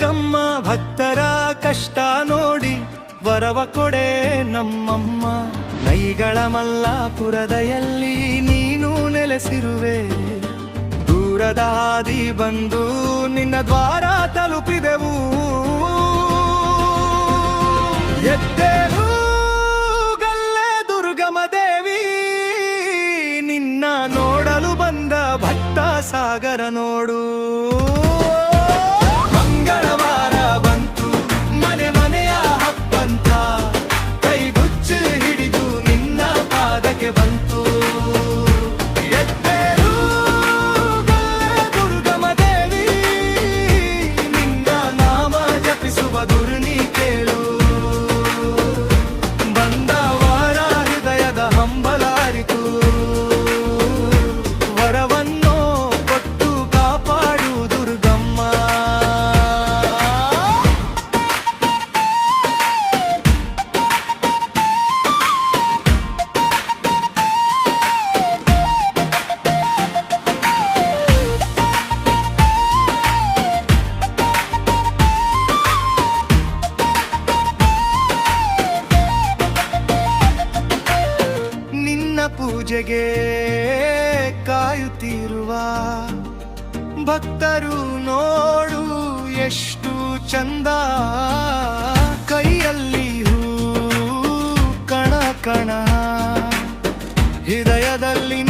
ಭಕ್ತರ ಕಷ್ಟ ನೋಡಿ ವರವ ಕೊಡೆ ನಮ್ಮಮ್ಮ. ನೈಗಳ ಮಲ್ಲಾಪುರದಯಲ್ಲಿ ನೀನು ನೆಲೆಸಿರುವೆ. ದೂರದ ಹಾದಿ ಬಂದು ನಿನ್ನ ದ್ವಾರ ತಲುಪಿದೆವು. ಎದ್ದೇಳು ಗಲ್ಲೆ ದುರ್ಗಮ ದೇವಿ, ನಿನ್ನ ನೋಡಲು ಬಂದ ಭಕ್ತ ಸಾಗರ ನೋಡು. ಪೂಜೆಗೆ ಕಾಯುತ್ತಿರುವ ಭಕ್ತರು ನೋಡು ಎಷ್ಟು ಚಂದ. ಕೈಯಲ್ಲಿ ಹೂ ಕಣ ಕಣ. ಹೃದಯದಲ್ಲಿ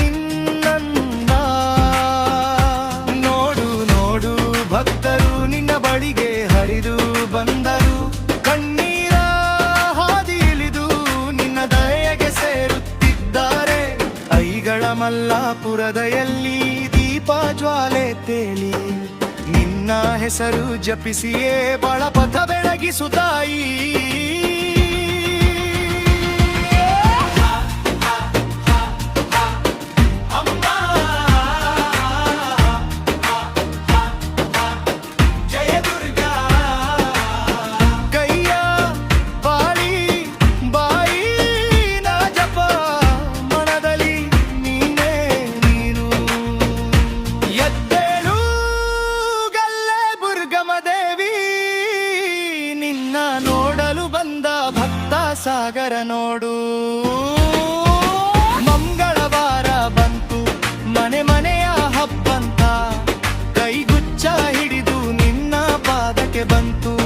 ಮಲ್ಲಾಪುರದ ಎಲ್ಲಿ ದೀಪ ಜ್ವಾಲೆ ತೇಲಿ. ನಿನ್ನ ಹೆಸರು ಜಪಿಸಿಯೇ ಬಳಪಥ ಬೆಳಗಿಸುತ್ತಾಯಿ ಸಾಗರ ನೋಡು. ಮಂಗಳವಾರ ಬಂತು ಮನೆ ಮನೆಯ ಹಬ್ಬಂತ. ಕೈಗುಚ್ಚ ಹಿಡಿದು ನಿನ್ನ ಪಾದಕ್ಕೆ ಬಂತು.